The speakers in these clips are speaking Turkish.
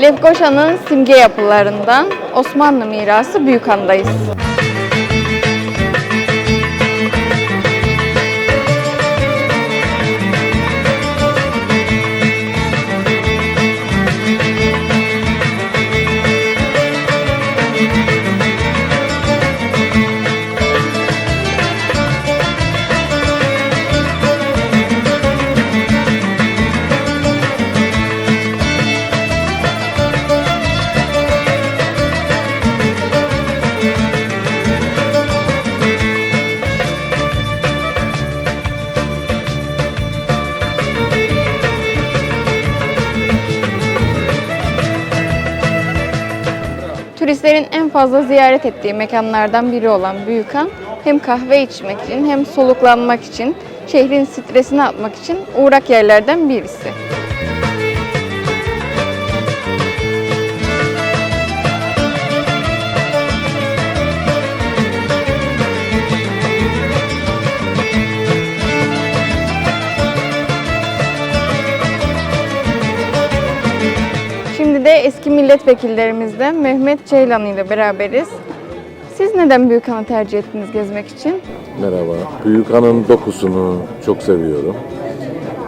Lefkoşa'nın simge yapılarından Osmanlı mirası Büyükhan'dayız. Turistlerin en fazla ziyaret ettiği mekanlardan biri olan Büyükhan, hem kahve içmek için hem soluklanmak için, şehrin stresini atmak için uğrak yerlerden birisi. Eski milletvekillerimizden Mehmet Ceylan ile beraberiz. Siz neden Büyükhan'ı tercih ettiniz gezmek için? Merhaba. Büyükhan'ın dokusunu çok seviyorum.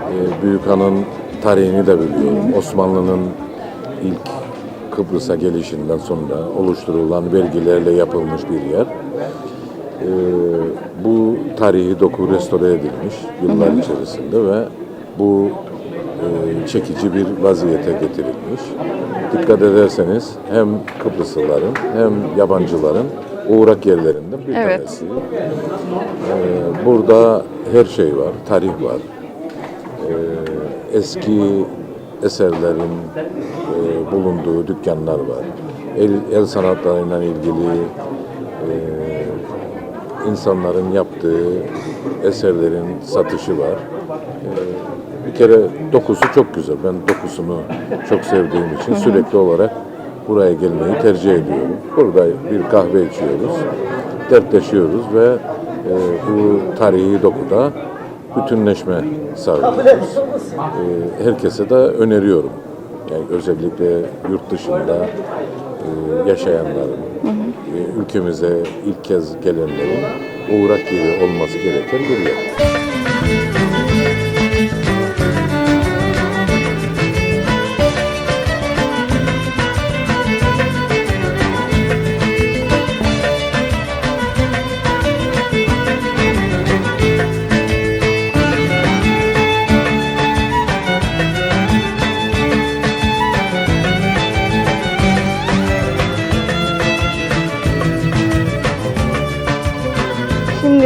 Ee, Büyükhan'ın tarihini de biliyorum. Osmanlı'nın ilk Kıbrıs'a gelişinden sonra oluşturulan vergilerle yapılmış bir yer. Ee, bu tarihi doku restore edilmiş yıllar içerisinde ve bu çekici bir vaziyete getirilmiş. Dikkat ederseniz hem Kıbrıslıların hem yabancıların uğrak yerlerinden bir Evet. tanesi. Ee, Burada her şey var, tarih var. Ee, Eski eserlerin e, bulunduğu dükkanlar var. El, el sanatlarıyla ilgili e, insanların yaptığı eserlerin satışı var. Ee, Bir kere dokusu çok güzel. Ben dokusunu çok sevdiğim için sürekli olarak buraya gelmeyi tercih ediyorum. Burada bir kahve içiyoruz, dertleşiyoruz ve e, bu tarihi dokuda bütünleşme sağlıyoruz. E, herkese de öneriyorum. Yani özellikle yurt dışında e, yaşayanların, e, ülkemize ilk kez gelenlerin uğrak yeri olması gereken bir yer.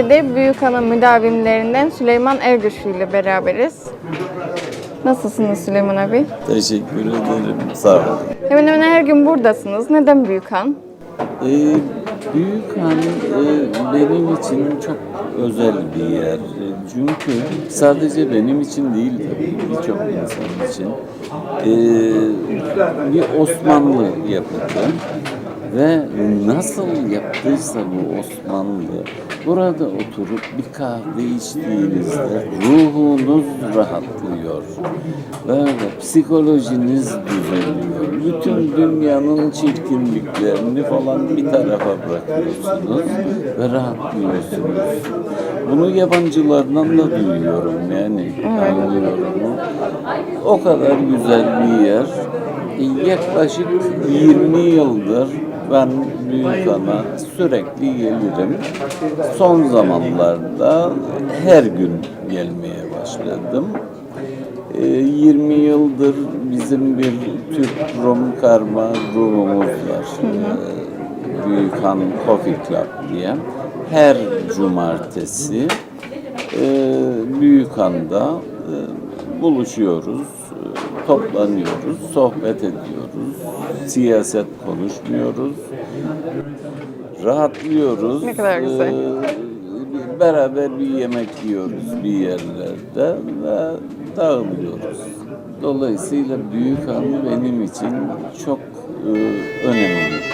Şimdi de Büyükhan'ın müdavimlerinden Süleyman Ergüçlü ile beraberiz. Nasılsınız Süleyman abi? Teşekkür ederim. Sağ olun. Hemen hemen her gün buradasınız. Neden Büyükhan? Ee, Büyükhan e, benim için çok özel bir yer. E, Çünkü sadece benim için değil tabii birçok insan için. Ee, bir Osmanlı yapıtı ve nasıl yaptıysa bu Osmanlı burada oturup bir kahve içtiğinizde ruhunuz rahatlıyor. Böyle psikolojiniz düzeliyor. Bütün dünyanın çirkinliklerini falan bir tarafa bırakıyorsunuz ve rahatlıyorsunuz. Bunu yabancılardan da duyuyorum yani anlıyorum. O kadar güzel bir yer. Yaklaşık 20 yıldır ben Büyükhan'a sürekli gelirim. Son zamanlarda her gün gelmeye başladım. Ee, 20 yıldır bizim bir Türk Rum karma grubumuz var. Ee, Büyükhan Coffee Club diye. Her cumartesi e, Büyükhan'da e, buluşuyoruz, e, toplanıyoruz, sohbet ediyoruz, siyaset konuşmuyoruz, rahatlıyoruz. Ne kadar güzel. Ee, beraber bir yemek yiyoruz bir yerlerde ve dağılıyoruz. Dolayısıyla Büyükhan benim için çok e, önemli.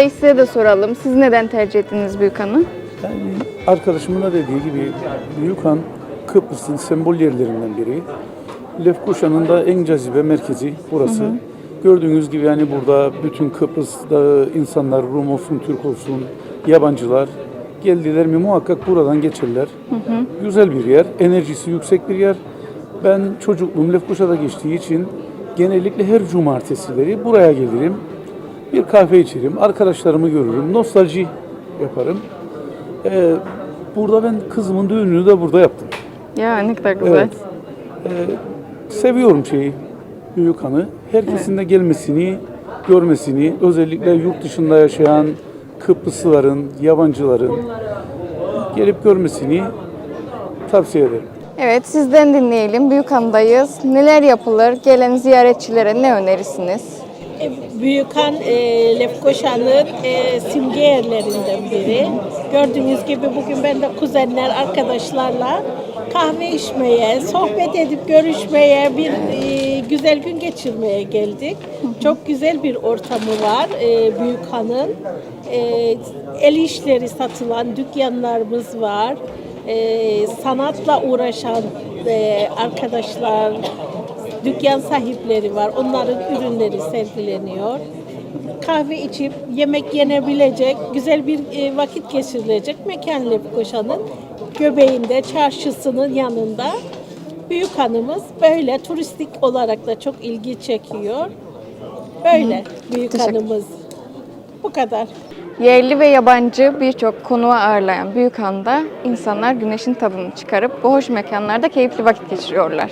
Bey size de soralım. Siz neden tercih ettiniz Büyükhan'ı? Yani arkadaşımın da dediği gibi Büyükhan Kıbrıs'ın sembol yerlerinden biri. Lefkoşa'nın da en cazibe merkezi burası. Gördüğünüz gibi yani burada bütün Kıbrıs'ta insanlar Rum olsun, Türk olsun, yabancılar geldiler mi muhakkak buradan geçerler. Güzel bir yer, enerjisi yüksek bir yer. Ben çocukluğum Lefkoşa'da geçtiği için genellikle her cumartesileri buraya gelirim. Bir kahve içerim, arkadaşlarımı görürüm, nostalji yaparım. Ee, burada ben kızımın düğününü de burada yaptım. Ya ne kadar güzel. Evet. Seviyorum şeyi, Büyükhan'ı. Herkesin de gelmesini, görmesini, özellikle yurt dışında yaşayan Kıbrıslıların, yabancıların gelip görmesini tavsiye ederim. Evet sizden dinleyelim. Büyükhan'dayız. Neler yapılır? Gelen ziyaretçilere ne önerirsiniz? Büyükhan e, Lefkoşa'nın e, simge yerlerinden biri. Gördüğünüz gibi bugün ben de kuzenler, arkadaşlarla kahve içmeye, sohbet edip görüşmeye, bir e, güzel gün geçirmeye geldik. Çok güzel bir ortamı var e, Büyükhan'ın. E, el işleri satılan dükkanlarımız var. E, sanatla uğraşan e, arkadaşlar, dükkan sahipleri var. Onların ürünleri sergileniyor. Kahve içip yemek yenebilecek, güzel bir e, vakit geçirilecek mekan Lefkoşa'nın göbeğinde, çarşısının yanında. Büyük hanımız böyle turistik olarak da çok ilgi çekiyor. Böyle büyük Teşekkür. hanımız. Bu kadar. Yerli ve yabancı birçok konuğu ağırlayan Büyükhan'da insanlar güneşin tadını çıkarıp bu hoş mekanlarda keyifli vakit geçiriyorlar.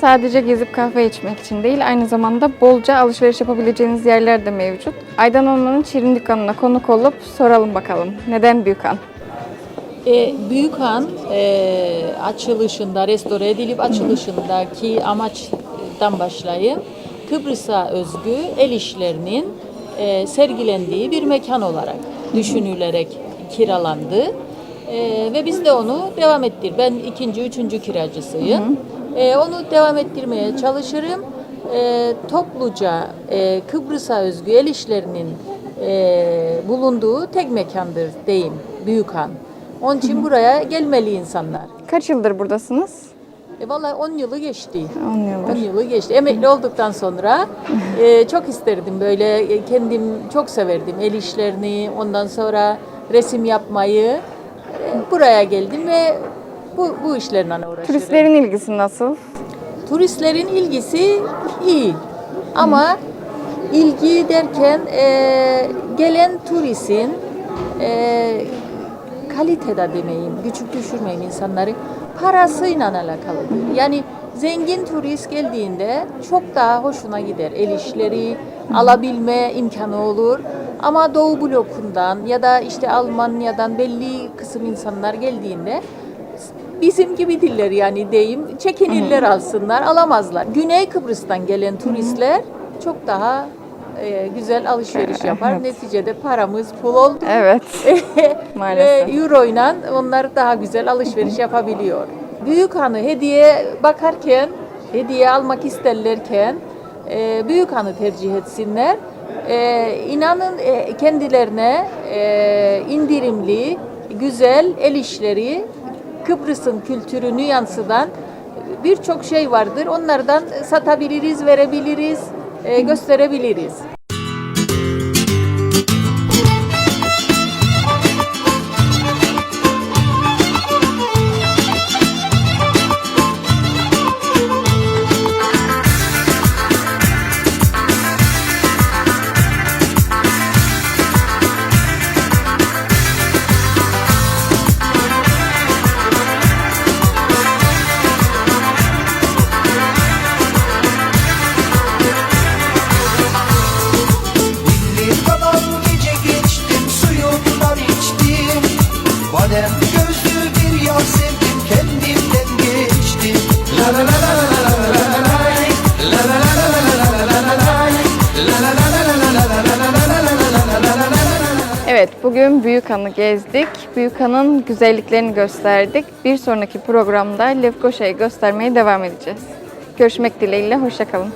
Sadece gezip kahve içmek için değil, aynı zamanda bolca alışveriş yapabileceğiniz yerler de mevcut. Aydan Olman'ın Şirin Dükkanı'na konuk olup soralım bakalım. Neden Büyükhan? E, Büyükhan e, açılışında, restore edilip açılışındaki amaçtan başlayıp Kıbrıs'a özgü el işlerinin e, sergilendiği bir mekan olarak düşünülerek kiralandı. E, ve biz de onu devam ettir. Ben ikinci, üçüncü kiracısıyım. E, onu devam ettirmeye çalışırım. E, topluca e, Kıbrıs'a özgü el işlerinin e, bulunduğu tek mekandır deyim Büyükhan. Onun için buraya gelmeli insanlar. Kaç yıldır buradasınız? E, vallahi 10 yılı geçti. 10 yıldır. 10 yılı geçti. Emekli olduktan sonra e, çok isterdim böyle e, kendim çok severdim el işlerini, ondan sonra resim yapmayı. E, buraya geldim ve bu, bu işlerle uğraşıyorum. Turistlerin ilgisi nasıl? Turistlerin ilgisi iyi ama ilgi derken e, gelen turistin e, kalitede demeyeyim, küçük düşürmeyeyim insanları parasıyla alakalıdır. Yani zengin turist geldiğinde çok daha hoşuna gider. El işleri alabilme imkanı olur. Ama Doğu blokundan ya da işte Almanya'dan belli kısım insanlar geldiğinde bizim gibi diller yani deyim çekinirler alsınlar alamazlar. Güney Kıbrıs'tan gelen turistler çok daha e, güzel alışveriş yapar. Neticede paramız pul oldu. Evet. Maalesef. Ve euro ile onlar daha güzel alışveriş yapabiliyor. Büyük hanı hediye bakarken, hediye almak isterlerken e, büyük hanı tercih etsinler. E, inanın e, kendilerine e, indirimli, güzel el işleri, Kıbrıs'ın kültürünü yansıtan birçok şey vardır. Onlardan satabiliriz, verebiliriz, e, gösterebiliriz. Evet, bugün Büyükhan'ı gezdik. Büyükhan'ın güzelliklerini gösterdik. Bir sonraki programda Lefkoşa'yı göstermeye devam edeceğiz. Görüşmek dileğiyle, hoşçakalın.